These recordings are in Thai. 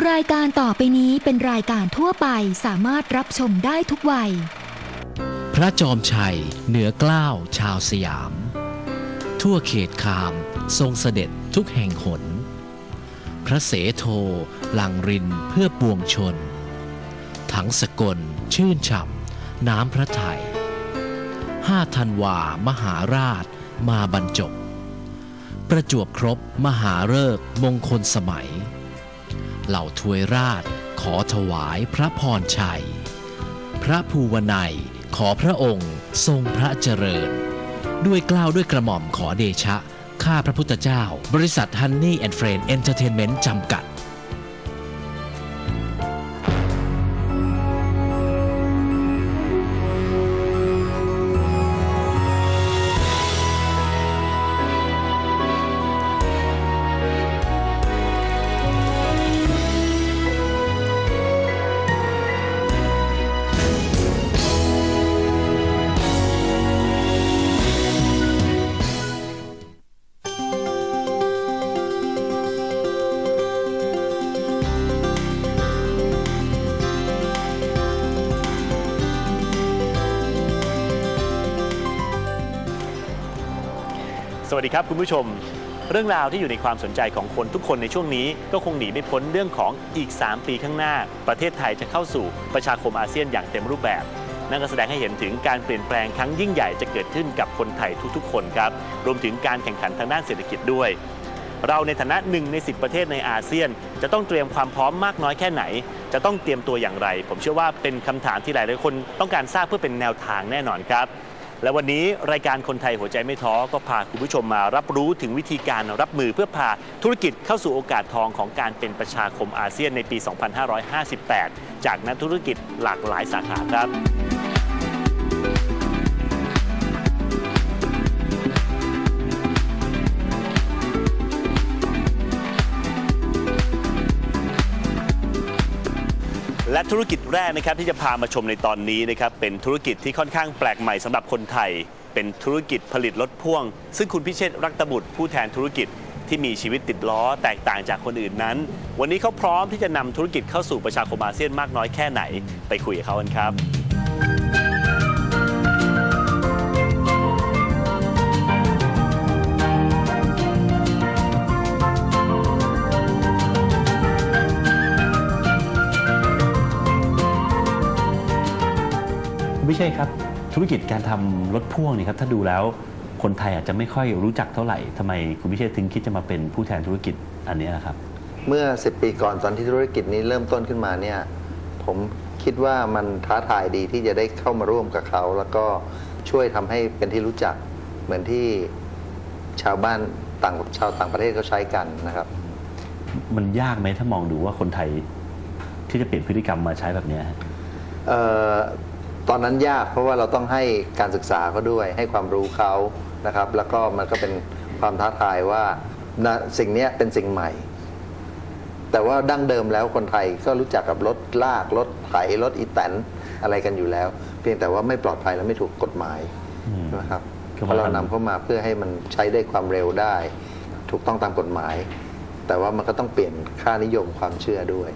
รายการต่อไปนี้เป็นรายการทั่วไปสามารถรับชมได้ทุกวัย พระจอมชัย เหนือเกล้าวชาวสยาม ทั่วเขตคาม ทรงเสด็จทุกแห่งหน พระเสโทหลังรินเพื่อปวงชน ถังสกลชื่นฉ่ำน้ำพระไทยห้าธันวามหาราชมาบรรจบ ประจวบครบมหาเลิกมงคลสมัย เหล่าทวยราช ขอถวายพระพรชัย พระภูวนัยขอพระองค์ทรงพระเจริญ ด้วยกล้าวด้วยกระหม่อมขอเดชะ ข้าพระพุทธเจ้า บริษัทฮันนี่แอนด์เฟรนด์เอนเตอร์เทนเมนต์จำกัด วัสดีครับคุณผู้ชม เรื่องราวที่อยู่ในความสนใจของคนทุกคนในช่วงนี้ ก็คงหนีไม่พ้นเรื่องของอีก 3 ปีข้างหน้า ประเทศไทยจะเข้าสู่ประชาคมอาเซียนอย่างเต็มรูปแบบ นั่นก็แสดงให้เห็นถึงการเปลี่ยนแปลงครั้งยิ่งใหญ่จะเกิดขึ้นกับคนไทยทุกๆ คนครับ รวมถึงการแข่งขันทางด้านเศรษฐกิจด้วย เราในฐานะหนึ่งใน 10 ประเทศในอาเซียน จะต้องเตรียมความพร้อมมากน้อยแค่ไหน จะต้องเตรียมตัวอย่างไร ผมเชื่อว่าเป็นคำถามที่หลายๆคนต้องการทราบเพื่อเป็นแนวทางแน่นอนครับ และวันนี้รายการคนไทยหัวใจไม่ท้อก็พาคุณผู้ชมมารับรู้ถึงวิธีการรับมือเพื่อพาธุรกิจเข้าสู่โอกาสทองของการเป็นประชาคมอาเซียนในปี 2558 จากนักธุรกิจหลากหลายสาขาครับ และธุรกิจแรกนะครับที่จะพามาชมในตอนนี้นะครับเป็นธุรกิจที่ค่อนข้างแปลกใหม่สำหรับคนไทย เป็นธุรกิจผลิตรถพ่วง ซึ่งคุณพิเชษรักตบุตรผู้แทนธุรกิจที่มีชีวิตติดล้อแตกต่างจากคนอื่นนั้น วันนี้เขาพร้อมที่จะนำธุรกิจเข้าสู่ประชาคมอาเซียนมากน้อยแค่ไหน ไปคุยกับเขากันครับ คุณพิเชษครับ ธุรกิจการทำรถพ่วงนี่ครับถ้าดูแล้วคนไทยอาจจะไม่ค่อยรู้จักเท่าไหร่ทำไมคุณพิเชษถึงคิดจะมาเป็นผู้แทนธุรกิจอันนี้นะครับ เมื่อ 10 ปีก่อนตอนที่ธุรกิจนี้เริ่มต้นขึ้นมาเนี่ยผมคิดว่ามันท้าทายดีที่จะได้เข้ามาร่วมกับเขา แล้วก็ช่วยทำให้เป็นที่รู้จักเหมือนที่ชาวบ้านต่างชาวต่างประเทศเขาใช้กันนะครับ มันยากไหมถ้ามองดูว่าคนไทยที่จะเปลี่ยนพฤติกรรมมาใช้แบบเนี้ยฮะเอ่อ ตอนนั้นยากเพราะว่าเราต้องให้การศึกษาเขาด้วย ให้ความรู้เขานะครับ แล้วก็มันก็เป็นความท้าทายว่านะสิ่งเนี้ยเป็นสิ่งใหม่ แต่ว่าดั้งเดิมแล้วคนไทยก็รู้จักกับรถลากรถไถรถอีแตนอะไรกันอยู่แล้ว เพียงแต่ว่าไม่ปลอดภัยและไม่ถูกกฎหมายอืมนะครับคือเพมันราะเรานำเข้ามาเพื่อให้มันใช้ได้ความเร็วได้ ถูกต้องตามกฎหมาย แต่ว่ามันก็ต้องเปลี่ยนค่านิยมความเชื่อด้วย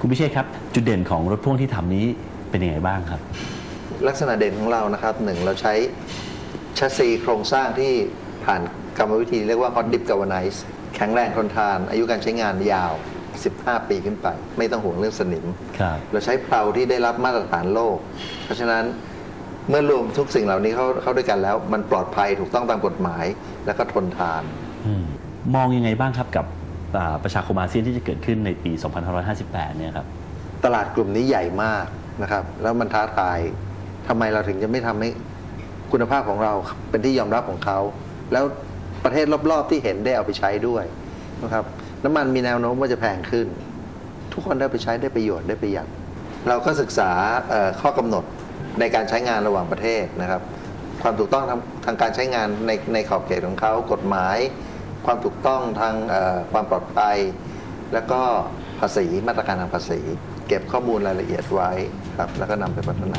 คุณพิเชษครับ จุดเด่นของรถพ่วงที่ทำนี้เป็นยังไงบ้างครับ ลักษณะเด่นของเรานะครับหนึ่งเราใช้ชัสซีโครงสร้างที่ผ่านกรรมวิธีเรียกว่า hot dip galvanize แข็งแรงทนทาน อายุการใช้งานยาว 15 ปีขึ้นไป ไม่ต้องห่วงเรื่องสนิม ครับ เราใช้เพลาที่ได้รับมาตรฐานโลก เพราะฉะนั้นเมื่อรวมทุกสิ่งเหล่านี้เข้าเข้าด้วยกันแล้ว มันปลอดภัยถูกต้องตามกฎหมาย แล้วก็ทนทาน อืมมองยังไงบ้างครับกับอ่าประชาคมอาเซียนที่จะเกิดขึ้นในปี 2558 เนี่ยครับ ตลาดกลุ่มนี้ใหญ่มากนะครับ แล้วมันท้าทาย ทำไมเราถึงจะไม่ทำให้คุณภาพของเราเป็นที่ยอมรับของเขา แล้วประเทศรอบๆที่เห็นได้เอาไปใช้ด้วยนะครับน้ำมันมีแนวโน้มว่าจะแพงขึ้น ทุกคนได้ไปใช้ได้ประโยชน์ได้ประหยัดเราก็ศึกษาข้อกำหนดในการใช้งานระหว่างประเทศนะครับ ความถูกต้องทางทางการใช้งานในในขอบเขตของเขากฎหมาย ความถูกต้องทางความปลอดภัย แล้วก็ภาษีมาตรการทางภาษี เก็บข้อมูลรายละเอียดไว้ครับแล้วก็นำไปพัฒนา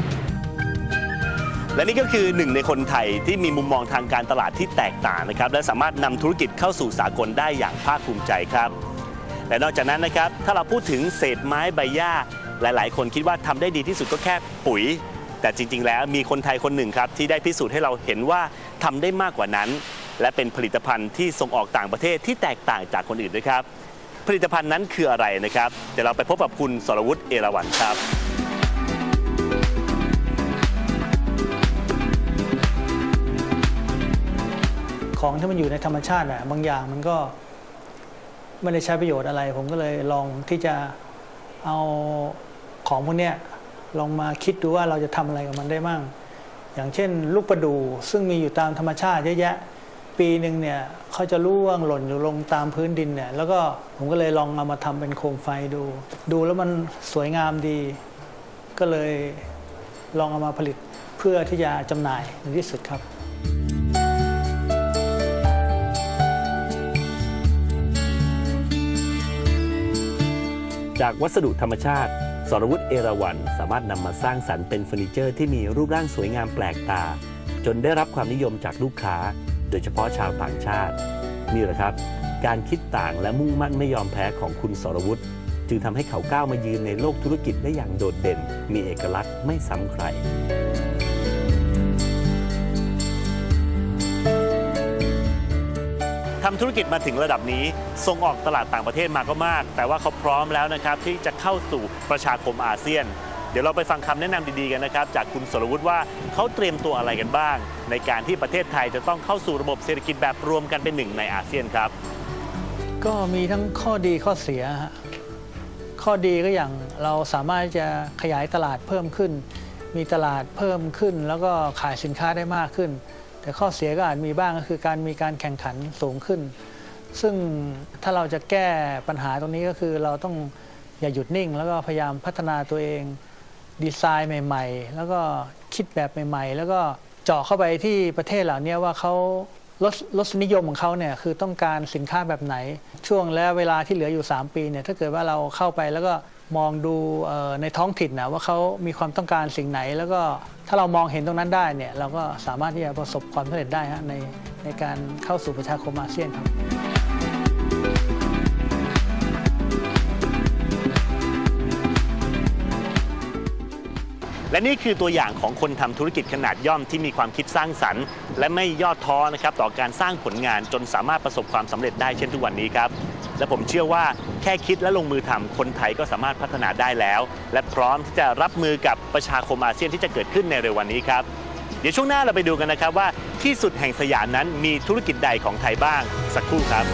และนี่ก็คือหนึ่งในคนไทยที่มีมุมมองทางการตลาดที่แตกต่างนะครับ และสามารถนำธุรกิจเข้าสู่สากลได้อย่างภาคภูมิใจครับ และนอกจากนั้นนะครับ ถ้าเราพูดถึงเศษไม้ใบหญ้า หลาย ๆ คนคิดว่าทำได้ดีที่สุดก็แค่ปุ๋ย แต่จริง ๆ แล้วมีคนไทยคนหนึ่งครับ ที่ได้พิสูจน์ให้เราเห็นว่าทำได้มากกว่านั้น และเป็นผลิตภัณฑ์ที่ส่งออกต่างประเทศที่แตกต่างจากคนอื่นด้วยครับ ผลิตภัณฑ์นั้นคืออะไรนะครับ เดี๋ยวเราไปพบกับคุณสรวุฒิเอราวัณครับ ของที่มันอยู่ในธรรมชาติอะบางอย่างมันก็ไม่ได้ใช้ประโยชน์อะไร ผมก็เลยลองที่จะเอาของพวกเนี้ยลองมาคิดดูว่าเราจะทำอะไรกับมันได้มั่ง อย่างเช่น ลูกประดู่ซึ่งมีอยู่ตามธรรมชาติเยอะแยะ ปีหนึ่งเนี่ยเขาจะร่วงหล่นอยู่ลงตามพื้นดินเนี่ยแล้วก็ผมก็เลยลองเอามาทำเป็นโคมไฟดู ดูแล้วมันสวยงามดี ก็เลยลองเอามาผลิตเพื่อที่จะจำหน่ายในที่สุดครับ จากวัสดุธรรมชาติ สรวุฒิเอราวัณสามารถนำมาสร้างสรรค์เป็นเฟอร์นิเจอร์ที่มีรูปร่างสวยงามแปลกตา จนได้รับความนิยมจากลูกค้า โดยเฉพาะชาวต่างชาติ นี่แหละครับ การคิดต่างและมุ่งมั่นไม่ยอมแพ้ของคุณสรวุฒิจึงทำให้เขาก้าวมายืนในโลกธุรกิจได้อย่างโดดเด่น มีเอกลักษณ์ไม่ซ้ำใครำธุรกิจมาถึงระดับนี้ ส่งออกตลาดต่างประเทศมาก็มาก แต่ว่าเขาพร้อมแล้วนะครับที่จะเข้าสู่ประชาคมอาเซียน เดี๋ยวเราไปฟังคำแนะนำดีๆกันนะครับ จากคุณสรวุฒิว่าเขาเตรียมตัวอะไรกันบ้าง ในการที่ประเทศไทยจะต้องเข้าสู่ระบบเศรษฐกิจแบบรวมกันเป็นหนึ่งในอาเซียนครับ ก็มีทั้งข้อดีข้อเสีย ข้อดีก็อย่างเราสามารถจะขยายตลาดเพิ่มขึ้น มีตลาดเพิ่มขึ้น แล้วก็ขายสินค้าได้มากขึ้น แต่ข้อเสียก็อาจมีบ้างก็คือการมีการแข่งขันสูงขึ้น ซึ่งถ้าเราจะแก้ปัญหาตรงนี้ก็คือเราต้องอย่าหยุดนิ่ง แล้วก็พยายามพัฒนาตัวเอง ดีไซน์ใหม่ ๆ แล้วก็คิดแบบใหม่ ๆ แล้วก็เจาะเข้าไปที่ประเทศเหล่านี้ว่าเขารสรสนิยมของเขาเนี่ยคือต้องการสินค้าแบบไหน ช่วงและเวลาที่เหลืออยู่ 3 ปีเนี่ยถ้าเกิดว่าเราเข้าไปแล้วก็ มองดูในท้องถิ่นนะว่าเขามีความต้องการสิ่งไหน แล้วก็ถ้าเรามองเห็นตรงนั้นได้เนี่ยเราก็สามารถที่จะประสบความสำเร็จได้ฮะในในการเข้าสู่ประชาคมอาเซียนครับและนี่คือตัวอย่างของคนทำธุรกิจขนาดย่อมที่มีความคิดสร้างสรรค์ และไม่ย่อท้อนะครับต่อการสร้างผลงานจนสามารถประสบความสำเร็จได้เช่นทุกวันนี้ครับ และผมเชื่อว่าแค่คิดและลงมือทำคนไทยก็สามารถพัฒนาได้แล้ว และพร้อมที่จะรับมือกับประชาคมอาเซียนที่จะเกิดขึ้นในเร็ววันนี้ครับเดี๋ยวช่วงหน้าเราไปดูกันนะครับว่าที่สุดแห่งสยามนั้นมีธุรกิจใดของไทยบ้างสักครู่ครับ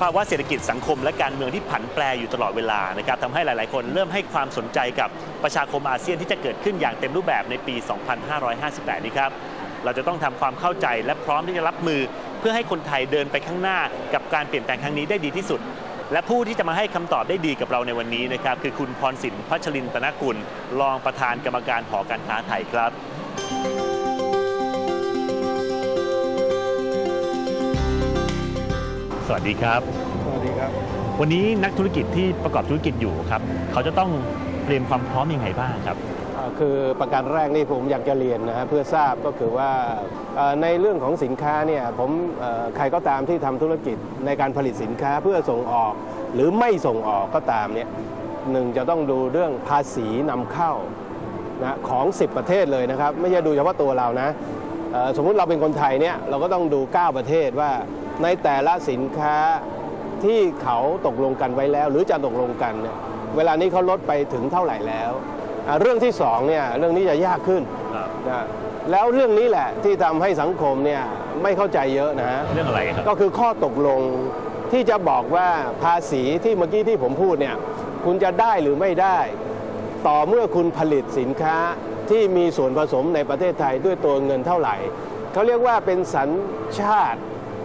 ภาวะเศรษฐกิจสังคมและการเมืองที่ผันแปรอยู่ตลอดเวลานะครับทำให้หลาย ๆ คนเริ่มให้ความสนใจกับประชาคมอาเซียนที่จะเกิดขึ้นอย่างเต็มรูปแบบในปี 2558 นี้ครับเราจะต้องทำความเข้าใจและพร้อมที่จะรับมือ เพื่อให้คนไทยเดินไปข้างหน้ากับการเปลี่ยนแปลงครั้งนี้ได้ดีที่สุด และผู้ที่จะมาให้คำตอบได้ดีกับเราในวันนี้นะครับคือคุณพรสินพัชรินตนกุล รองประธานกรรมการหอการค้าไทยครับ วัสดีครับ สวัสดีครับ วันนี้นักธุรกิจที่ประกอบธุรกิจอยู่ครับเขาจะต้องเตรียมความพร้อมยังไงบ้างครับอ่าคือประการแรกนี่ผมอยากจะเรียนนะฮะเพื่อทราบก็คือว่าเอ่อในเรื่องของสินค้าเนี่ยผมเอ่อใครก็ตามที่ทำธุรกิจในการผลิตสินค้าเพื่อส่งออก หรือไม่ส่งออกก็ตามเนี่ยหนึ่งจะต้องดูเรื่องภาษีนำเข้านะของ 10 ประเทศเลยนะครับ ไม่ใช่ดูเฉพาะตัวเรานะเอ่อสมมุติเราเป็นคนไทยเนี่ยเราก็ต้องดู 9 ประเทศว่า ในแต่ละสินค้าที่เขาตกลงกันไว้แล้ว หรือจะตกลงกันเนี่ยเวลานี้เขาลดไปถึงเท่าไหร่แล้วอ่าเรื่องที่สองเนี่ยเรื่องนี้จะยากขึ้นครับนะแล้วเรื่องนี้แหละที่ทำให้สังคมเนี่ยไม่เข้าใจเยอะนะฮะ เรื่องอะไรครับ ก็คือข้อตกลงที่จะบอกว่าภาษีที่เมื่อกี้ที่ผมพูดเนี่ยคุณจะได้หรือไม่ได้ ต่อเมื่อคุณผลิตสินค้าที่มีส่วนผสมในประเทศไทยด้วยตัวเงินเท่าไหร่ เขาเรียกว่าเป็นสัญชาติ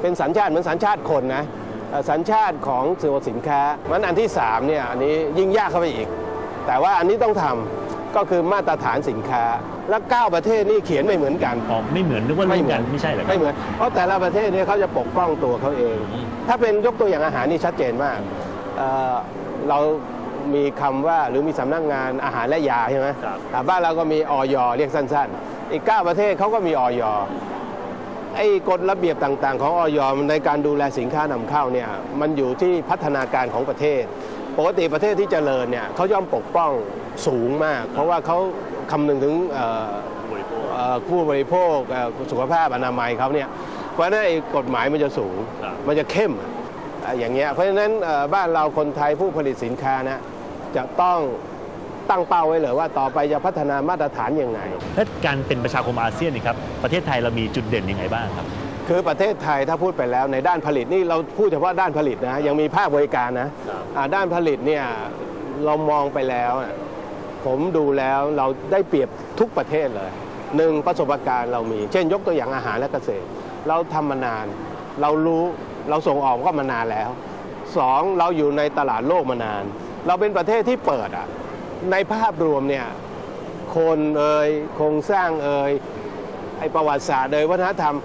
เป็นสัญชาติเหมือนสัญชาติคนนะเอ่อสัญชาติของตัวสินค้ามันอันที่สามเนี่ยอันนี้ยิ่งยากเข้าไปอีก แต่ว่าอันนี้ต้องทก็คือมาตรฐานสินค้า และ9ประเทศนี่เขียนไม่เหมือนกันอ๋อไม่เหมือนนึกว่าร่วมกันไม่ใช่เหรอครับไม่เหมือนเพราะแต่ละประเทศเนี่ยเขาจะปกป้องตัวเขาเองอืมถ้าเป็นยกตัวอย่างอาหารนี่ชัดเจนมากเอ่อเรามีคำว่าหรือมีสำนักงานอาหารและยาใช่ไหมครับอ่าบ้านเราก็มีออยเรียกสั้น ๆ อีก 9 ประเทศเขาก็มีออย ไอ้กฎระเบียบต่างๆ ของออยในการดูแลสินค้านำเข้าเนี่ยมันอยู่ที่พัฒนาการของประเทศ ปกติประเทศที่เจริญเนี่ยเขาย่อมปกป้องสูงมาก เพราะว่าเขาคำนึงถึงผู้บริโภคสุขภาพอนามัยเขาเนี่ยเพราะนั้นไอ้กฎหมายมันจะสูง มันจะเข้มอย่างเงี้ยเพราะฉะนั้นบ้านเราคนไทยผู้ผลิตสินค้านะจะต้อง ตั้งเป้าไว้เลยว่าต่อไปจะพัฒนามาตรฐานยังไงและการเป็นประชาคมอาเซียนนี่ครับประเทศไทยเรามีจุดเด่นยังไงบ้างครับ คือประเทศไทยถ้าพูดไปแล้วในด้านผลิตนี่เราพูดเฉพาะด้านผลิตนะยังมีภาคบริการนะครับอ่าด้านผลิตเนี่ยเรามองไปแล้วอะผมดูแล้วเราได้เปรียบทุกประเทศเลยหนึ่งประสบการณ์เรามี เช่นยกตัวอย่างอาหารและเกษตร เราทำมานาน เรารู้เราส่งออกก็มานานแล้วสองเราอยู่ในตลาดโลกมานาน เราเป็นประเทศที่เปิดอะ ในภาพรวมเนี่ยคนเอ่ยโครงสร้างเอ่ยไอประวัติศาสตร์เอ่ยวัฒนธรรม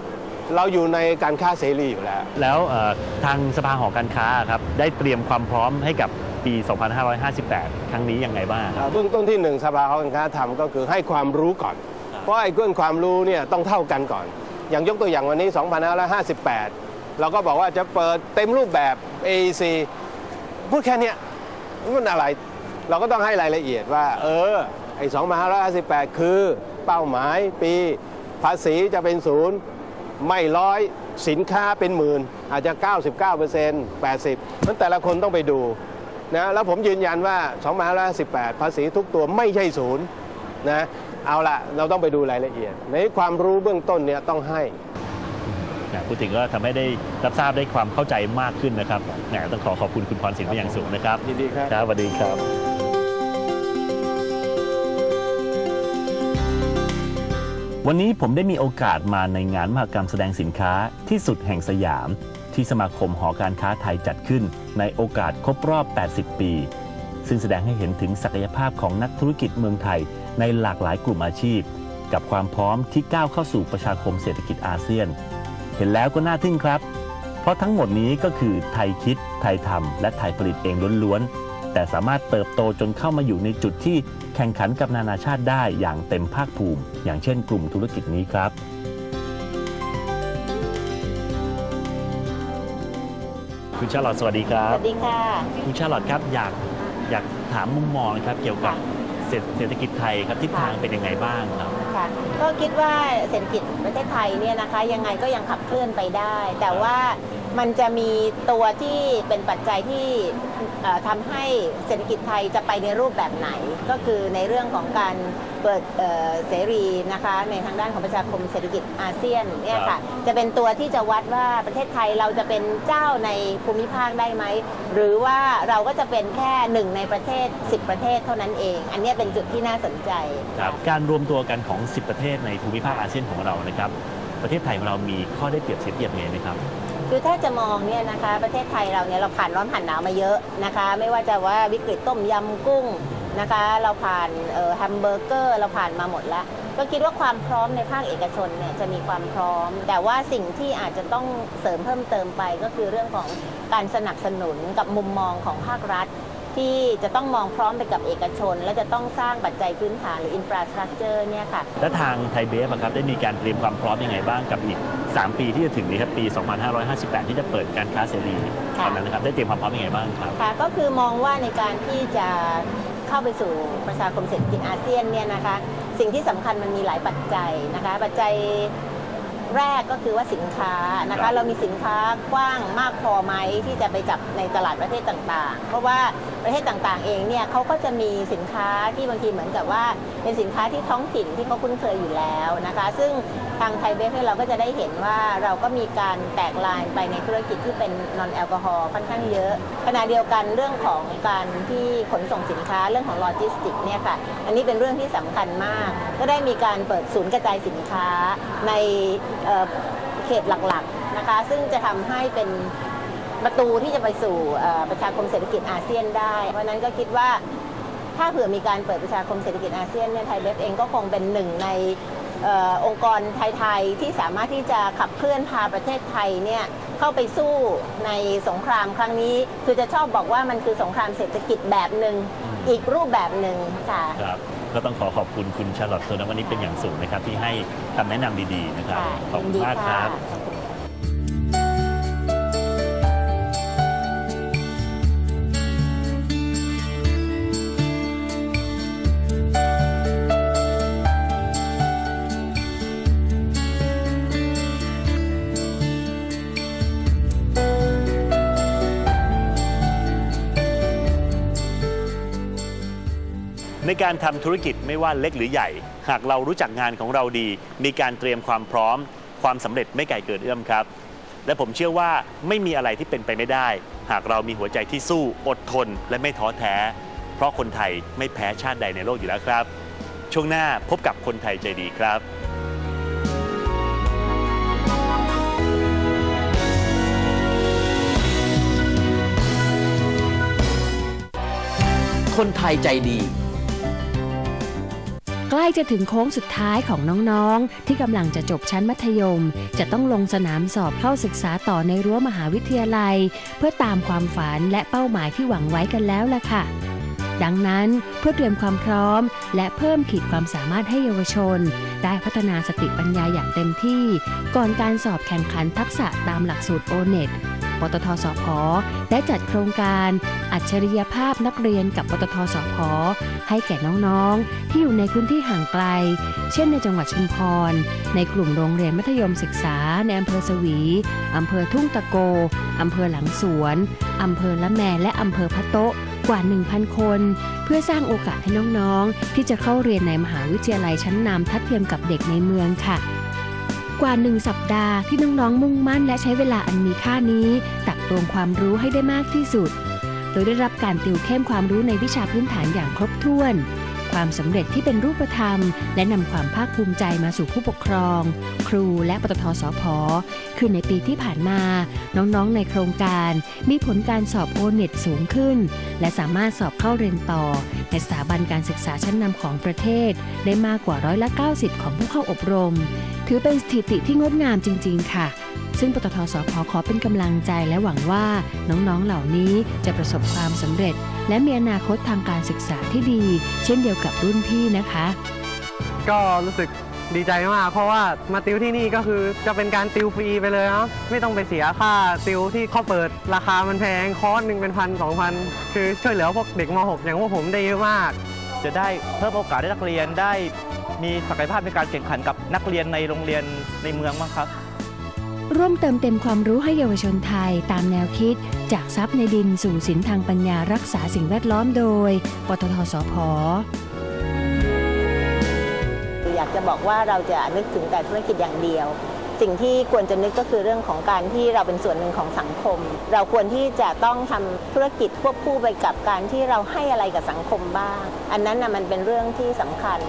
เราอยู่ในการค้าเสรีอยู่แล้ว แล้วเอ่อทางสภาหอการค้าครับได้เตรียมความพร้อมให้กับปี 2558 ครั้งนี้ยังไงบ้างครับเบื้องต้นที่หนึ่งสภาหอการค้าทำก็คือให้ความรู้ก่อน เพราะไอ้เรื่องความรู้เนี่ยต้องเท่ากันก่อน อย่างยกตัวอย่างวันนี้ 2558 เราก็บอกว่าจะเปิดเต็มรูปแบบ AEC พูดแค่เนี้ยมันอะไร เราก็ต้องให้รายละเอียดว่า เออ ไอ้2558 คือเป้าหมายปีภาษีจะเป็นศูนย์ไม่ร้อยสินค้าเป็นหมื่น อาจจะ 99% 80นั้นแต่ละคนต้องไปดูนะแล้วผมยืนยันว่า 2558 ภาษีทุกตัวไม่ใช่ศูนย์นะเอาละเราต้องไปดูรายละเอียด ในความรู้เบื้องต้นเนี่ยต้องให้ นะพูดถึงก็ทำให้ได้รับทราบได้ความเข้าใจมากขึ้นนะครับนะต้องขอขอบคุณคุณพรศิลป์เป็นอย่างสูงนะครับยินดีครับครับสวัสดีครับวันนี้ผมได้มีโอกาสมาในงานมหกรรมแสดงสินค้าที่สุดแห่งสยาม ที่สมาคมหอการค้าไทยจัดขึ้น ในโอกาสครบรอบ 80 ปี ซึ่งแสดงให้เห็นถึงศักยภาพของนักธุรกิจเมืองไทย ในหลากหลายกลุ่มอาชีพ กับความพร้อมที่ก้าวเข้าสู่ประชาคมเศรษฐกิจอาเซียนเห็นแล้วก็น่าทึ่งครับ เพราะทั้งหมดนี้ก็คือไทยคิด ไทยทำและไทยผลิตเองล้วนๆ แต่สามารถเติบโตจนเข้ามาอยู่ในจุดที่แข่งขันกับนานาชาติได้อย่างเต็มภาคภูมิ อย่างเช่นกลุ่มธุรกิจนี้ครับคุณชาลอตสวัสดีครัสบ วัสดีค่ะ คุณชาลอตครับอยากอยากถามมุมมองนะครับเกี่ยวกับค่ะเศรษฐเศรษฐกิจไทยครับทิศทางค่ะเป็นยังไงบ้างครับ ค่ะ ก็คิดว่าเศรษฐกิจประเทศไทยเนี่ยนะคะ ยังไงก็ยังขับเคลื่อนไปได้ แต่ว่า มันจะมีตัวที่เป็นปัจจัยที่ทำให้เศรษฐกิจไทยจะไปในรูปแบบไหน ก็คือในเรื่องของการเปิดเสรีนะคะในทางด้านของประชาคมเศรษฐกิจอาเซียนเนี่ยค่ะจะเป็นตัวที่จะวัดว่าประเทศไทยเราจะเป็นเจ้าในภูมิภาคได้ไหม หรือว่าเราก็จะเป็นแค่หนึ่งในประเทศ 10 ประเทศเท่านั้นเอง อันนี้เป็นจุดที่น่าสนใจการรวมตัวกันของ 10 ประเทศในภูมิภาคอาเซียนของเรานะครับประเทศไทยของเรามีข้อได้เปรียบเสียเปรียบยังไงไหมครับ คือถ้าจะมองเนี่ยนะคะประเทศไทยเราเนี่ยเราผ่านร้อนผ่านหนาวมาเยอะนะคะ ไม่ว่าจะว่าวิกฤตต้มยำกุ้งนะคะ เราผ่านแฮมเบอร์เกอร์ เราผ่านมาหมดแล้ว ก็คิดว่าความพร้อมในภาคเอกชนเนี่ยจะมีความพร้อม แต่ว่าสิ่งที่อาจจะต้องเสริมเพิ่มเติมไปก็คือเรื่องของการสนับสนุนกับมุมมองของภาครัฐ ที่จะต้องมองพร้อมไปกับเอกชน และจะต้องสร้างปัจจัยพื้นฐานหรืออินฟราสตรักเจอร์เนี่ยค่ะ และทางไทยเบฟอะครับได้มีการเตรียมความพร้อมยังไงบ้างกับอีก 3 ปีที่จะถึงนี้ครับปี 2558 ที่จะเปิดการค้าเสรีค่ะตอนนั้นนะครับได้เตรียมความพร้อมยังไงบ้างครับค่ะก็คือมองว่าในการที่จะเข้าไปสู่ประชาคมเศรษฐกิจอาเซียนเนี่ยนะคะสิ่งที่สำคัญมันมีหลายปัจจัยนะคะปัจจัยแรกก็คือว่าสินค้านะครัคะบเรามีสินค้ากว้างมากพอไหมที่จะไปจับในตลาดประเทศต่างๆ เพราะว่าประเทศต่างๆ เองเนี่ยเขาก็จะมีสินค้าที่บางทีเหมือนกับว่า เป็นสินค้าที่ท้องถิ่นที่เขาคุ้นเคยอยู่แล้วนะคะ ซึ่งทางไทยเบฟเราก็จะได้เห็นว่าเราก็มีการแตกลายไปในธุรกิจที่เป็นนอนแอลกอฮอล์ค่อนข้างเยอะขณะเดียวกันเรื่องของการที่ขนส่งสินค้าเรื่องของโลจิสติกเนี่ยค่ะอันนี้เป็นเรื่องที่สำคัญมาก ก็ได้มีการเปิดศูนย์กระจายสินค้าในเเขตหลักๆนะคะ ซึ่งจะทำให้เป็น ประตูที่จะไปสู่เอ่อประชาคมเศรษฐกิจอาเซียนได้ เพราะฉะนั้นก็คิดว่าถ้าเผื่อมีการเปิดประชาคมเศรษฐกิจอาเซียนเนี่ยไทยเบฟเองก็คงเป็นหนึ่งในเออองค์กรไทยๆที่สามารถที่จะขับเคลื่อนพาประเทศไทยเนี่ยเข้าไปสู้ในสงครามครั้งนี้ คือจะชอบบอกว่ามันคือสงครามเศรษฐกิจแบบหนึ่งอีกรูปแบบหนึ่งค่ะครับก็ต้องขอขอบคุณคุณชาลอตโซนวันนี้เป็นอย่างสูงนะครับ ที่ให้คำแนะนำดีๆนะครับค่ะขอบคุณยินดีมากคค่ะรับ ในการทำธุรกิจไม่ว่าเล็กหรือใหญ่ หากเรารู้จักงานของเราดี มีการเตรียมความพร้อม ความสำเร็จไม่ไกลเกินเอื้อมครับ และผมเชื่อว่าไม่มีอะไรที่เป็นไปไม่ได้ หากเรามีหัวใจที่สู้อดทน และไม่ท้อแท้ เพราะคนไทยไม่แพ้ชาติใดในโลกอยู่แล้วครับ ช่วงหน้าพบกับคนไทยใจดีครับคนไทยใจดี ใกล้จะถึงโค้งสุดท้ายของน้องๆ ที่กำลังจะจบชั้นมัธยม จะต้องลงสนามสอบเข้าศึกษาต่อในรั้วมหาวิทยาลัย เพื่อตามความฝันและเป้าหมายที่หวังไว้กันแล้วล่ะค่ะดังนั้นเพื่อเตรียมความพร้อม และเพิ่มขีดความสามารถให้เยาวชน ได้พัฒนาสติปัญญาอย่างเต็มที่ ก่อนการสอบแข่งขันทักษะตามหลักสูตรโอเน็ต ปตทสพได้จัดโครงการอัจฉริยภาพนักเรียนกับปตทสพให้แก่น้องๆ ที่อยู่ในพื้นที่ห่างไกล เช่นในจังหวัดชุมพร ในกลุ่มโรงเรียนมัธยมศึกษา ในอำเภอสวี อำเภอทุ่งตะโก อำเภอหลังสวน อำเภอละแมและอำเภอพะโต๊ะกว่า 1,000 คน เพื่อสร้างโอกาสให้น้องๆ ที่จะเข้าเรียนในมหาวิทยาลัยชั้นนำทัดเทียมกับเด็กในเมืองค่ะ กว่าหนึ่งสัปดาห์ที่น้องๆ มุ่งมั่นและใช้เวลาอันมีค่านี้ ตักตวงความรู้ให้ได้มากที่สุด โดยได้รับการติวเข้มความรู้ในวิชาพื้นฐานอย่างครบถ้วน ความสำเร็จที่เป็นรูปธรรม และนำความภาคภูมิใจมาสู่ผู้ปกครอง ครูและปตทสพคือในปีที่ผ่านมา น้องๆในโครงการมีผลการสอบโอเน็ตสูงขึ้น และสามารถสอบเข้าเรียนต่อ ในสถาบันการศึกษาชั้นนำของประเทศ ได้มากกว่าร้อยละ 90 ของผู้เข้าอบรม ถือเป็นสถิติที่งดงามจริง ๆ ค่ะ ซึ่งปตทสพขอเป็นกำลังใจและหวังว่าน้องๆเหล่านี้จะประสบความสำเร็จ และมีอนาคตทางการศึกษาที่ดี เช่นเดียวกับรุ่นพี่นะคะ ก็รู้สึกดีใจมาก เพราะว่ามาติวที่นี่ก็คือจะเป็นการติวฟรีไปเลยเนาะไม่ต้องไปเสียค่าติวที่เขาเปิดราคามันแพงคอร์สหนึ่งเป็นพันสองพันคือช่วยเหลือพวกเด็กม .6 อย่างพวกผมได้เยอะมาก จะได้เพิ่มโอกาสให้นักเรียนได้มีศักยภาพในการแข่งขันกับนักเรียนในโรงเรียนในเมืองบ้างครับ ร่วมเติมเต็มความรู้ให้เยาวชนไทยตามแนวคิด จากทรัพย์ในดินสู่สินทางปัญญารักษาสิ่งแวดล้อมโดย ปตทสพอยากจะบอกว่าเราจะนึกถึงแต่ธุรกิจอย่างเดียว สิ่งที่ควรจะนึกก็คือเรื่องของการที่เราเป็นส่วนหนึ่งของสังคม เราควรที่จะต้องทำธุรกิจควบคู่ไปกับการที่เราให้อะไรกับสังคมบ้าง อันนั้นนะมันเป็นเรื่องที่สำคัญ